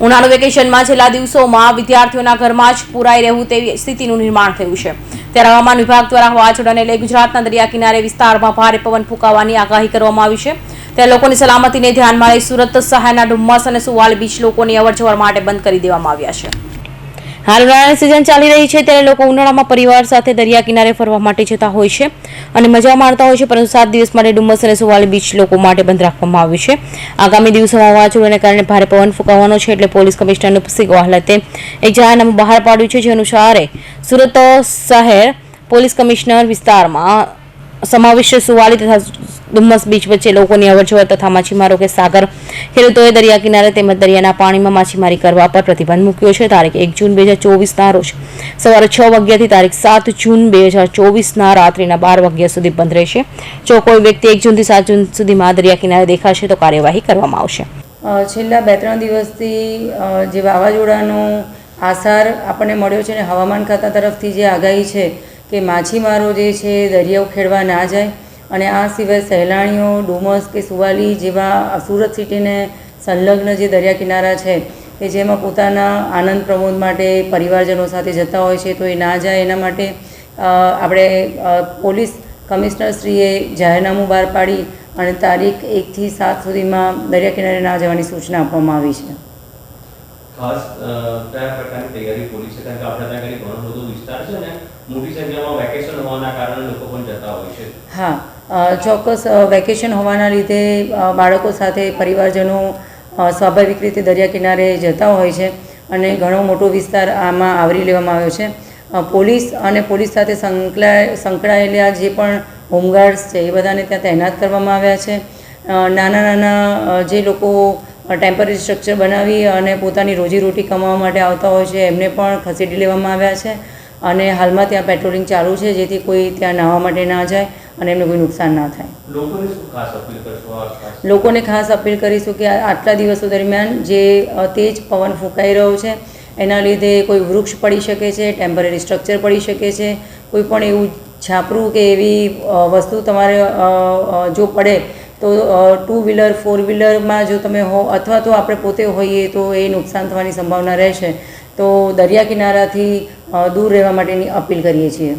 ઉનાળુ વેકેશનમાં છેલ્લા દિવસોમાં વિદ્યાર્થીઓના ઘરમાં જ પુરાઈ રહેવું તેવી સ્થિતિનું નિર્માણ થયું છે. ત્યારે હવામાન વિભાગ દ્વારા વાવાઝોડાને લઈ ગુજરાતના દરિયા કિનારે વિસ્તારમાં ભારે પવન ફૂંકાવાની આગાહી કરવામાં આવી છે. ત્યારે લોકોની સલામતીને ધ્યાનમાં લઈ સુરત સહાયના ડુમ્મસ અને સુવાલ બીચ લોકોની અવરજવર માટે બંધ કરી દેવામાં આવ્યા છે. હાલ ઉનાળાની સિઝન ચાલી રહી છે ત્યારે લોકો ઉનાળામાં પરિવાર સાથે દરિયા કિનારે ફરવા માટે જતા હોય છે અને મજા માણતા હોય છે, પરંતુ સાત દિવસ માટે ડુમ્મસ અને સુવાલી બીચ લોકો માટે બંધ રાખવામાં આવ્યું છે. આગામી દિવસોમાં વાવાઝોડાને કારણે ભારે પવન ફૂંકાવાનો છે એટલે પોલીસ કમિશનરની ઉપસ્થિત ગોહલતે એક જાહેરનામું બહાર પાડ્યું છે, જે અનુસારે સુરત શહેર પોલીસ કમિશનર વિસ્તારમાં સમાવિષ્ટ સુવાલી તથા ડુમ્મસ બીચ વચ્ચે લોકોની અવરજવર તથા માછીમારો કે સાગર ખેડૂતોએ દરિયા કિનારે તેમજ દરિયાના પાણીમાં માછીમારી કરવા પર પ્રતિબંધ મૂક્યો છે. તારીખ એક જૂન બે હજાર ચોવીસના રોજ સવારે છ વાગ્યાથી તારીખ સાત જૂન બે હજાર ચોવીસના રાત્રિના બાર વાગ્યા સુધી બંધ રહેશે. જો કોઈ વ્યક્તિ એક જૂનથી સાત જૂન સુધીમાં દરિયા કિનારે દેખાશે તો કાર્યવાહી કરવામાં આવશે. છેલ્લા બે ત્રણ દિવસથી જે વાવાઝોડાનો આસાર આપણને મળ્યો છે ને હવામાન ખાતા તરફથી જે આગાહી છે કે માછીમારો જે છે દરિયાઓ ખેડવા ના જાય અને આ સિવાય સહેલાણીઓ, ડુમસ કે સુવાલી જેવા સુરત સિટીને સંલગ્ન જે દરિયા કિનારા છે, કે જેમાં પોતાના આનંદ પ્રમોદ માટે પરિવારજનો સાથે જતા હોય છે, તો એ ના જાય. એના માટે આપણે પોલીસ કમિશનરશ્રીએ જાહેરનામું બહાર પાડી અને તારીખ એકથી સાત સુધીમાં દરિયા કિનારે ના જવાની સૂચના આપવામાં આવી છે. ખાસ કયા પ્રકારની તૈયારી પૂરી છે? કારણ કે આપણે ત્યાં ઘણો બધો વિસ્તાર છે ને મોટી સંખ્યામાં વેકેશન હોવાના કારણે લોકો પણ જતા હોય છે. હા ચોક્કસ વેકેશન હોવાના લીધે બાળકો સાથે પરિવારજનો સ્વાભાવિક રીતે દરિયા કિનારે જતા હોય છે અને ઘણો મોટો વિસ્તાર આમાં આવરી લેવામાં આવ્યો છે. પોલીસ અને પોલીસ સાથે સંકળાય, સંકળાયેલા જે પણ હોમગાર્ડ્સ છે એ બધાને ત્યાં તૈનાત કરવામાં આવ્યા છે. નાના નાના જે લોકો ટેમ્પરરી સ્ટ્રક્ચર બનાવી અને પોતાની રોજીરોટી કમાવા માટે આવતા હોય છે. એમને પણ ખસેડી લેવામાં આવ્યા છે અને હાલમાં ત્યાં પેટ્રોલિંગ ચાલુ છે જેથી કોઈ ત્યાં નાહવા માટે ના જાય અને એમને કોઈ નુકસાન ના થાય. લોકોને ખાસ અપીલ કરશો કે આટલા દિવસો દરમિયાન જે તેજ પવન ફૂંકાઈ રહ્યો છે એના લીધે કોઈ વૃક્ષ પડી શકે છે ટેમ્પરરી સ્ટ્રક્ચર પડી શકે છે કોઈ પણ એવું છાપરું કે એવી વસ્તુ તમારે જો પડે તો ટુ વ્હીલર ફોર વ્હીલરમાં જો તમે હો, અથવા તો આપણે પોતે હોઈએ તો એ નુકસાન થવાની સંભાવના રહેશે. તો દરિયા કિનારાથી દૂર રહેવા માટેની અપીલ કરીએ છીએ.